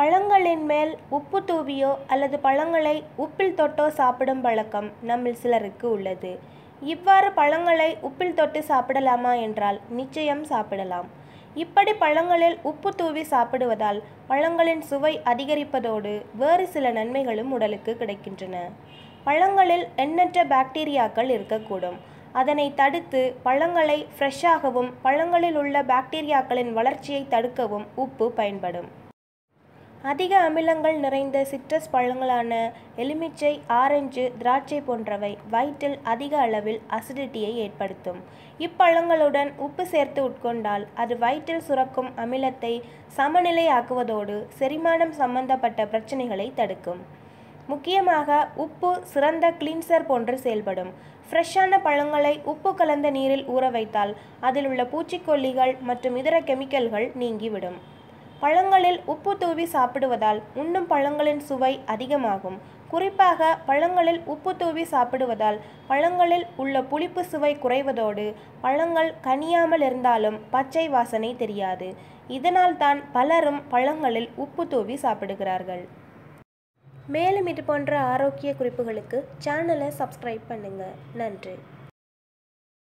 பழங்களின் மேல் உப்பு தூவியோ அல்லது பழங்களை உப்பில் தொட்டோ சாப்பிடும் பழக்கம் நம்மில் சிலருக்கு உள்ளது. இவ்வாறு பழங்களை உப்பில் தொட்டு சாப்பிடலாமா என்றால் நிச்சயம் சாப்பிடலாம். இப்படி பழங்களில் உப்பு தூவி சாப்பிடுவதால் பழங்களின் சுவை அதிகரிப்பதோடு வேறு சில நன்மைகளும் உடலுக்கு கிடைக்கின்றன. பழங்களில் எண்ணற்ற பாக்டீரியாக்கள் இருக்கக்கூடும். அதனை தடுத்து பழங்களை ஃப்ரெஷ்ஷாகவும் பழங்களில் உள்ள பாக்டீரியாக்களின் வளர்ச்சியை தடுக்கவும் உப்பு பயன்படும். அதிக அமிலங்கள் நிறைந்த சிட்ரஸ் பழங்களான எலுமிச்சை ஆரஞ்சு திராட்சை போன்றவை வயிற்றில் அதிக அளவில் அசிடிட்டியை ஏற்படுத்தும். இப்பழங்களுடன் உப்பு சேர்த்து உட்கொண்டால் அது வயிற்றில் சுரக்கும் அமிலத்தை சமநிலையாக்குவதோடு செரிமானம் சம்பந்தப்பட்ட பிரச்சனைகளை தடுக்கும். முக்கியமாக உப்பு சிறந்த கிளீன்சர் போன்று செயல்படும். ஃப்ரெஷ்ஷான பழங்களை உப்பு கலந்த நீரில் ஊற வைத்தால் அதில் உள்ள பூச்சிக்கொல்லிகள் மற்றும் இதர கெமிக்கல்கள் நீங்கிவிடும். பழங்களில் உப்பு தூவி சாப்பிடுவதால் உண்ணும் பழங்களின் சுவை அதிகமாகும். குறிப்பாக பழங்களில் உப்பு தூவி சாப்பிடுவதால் பழங்களில் உள்ள புளிப்பு சுவை குறைவதோடு பழங்கள் கனியாமல் இருந்தாலும் பச்சை வாசனை தெரியாது. இதனால் தான் பலரும் பழங்களில் உப்பு தூவி சாப்பிடுகிறார்கள். மேலும் இது போன்ற ஆரோக்கிய குறிப்புகளுக்கு சேனலை சப்ஸ்கிரைப் பண்ணுங்கள் நன்றி.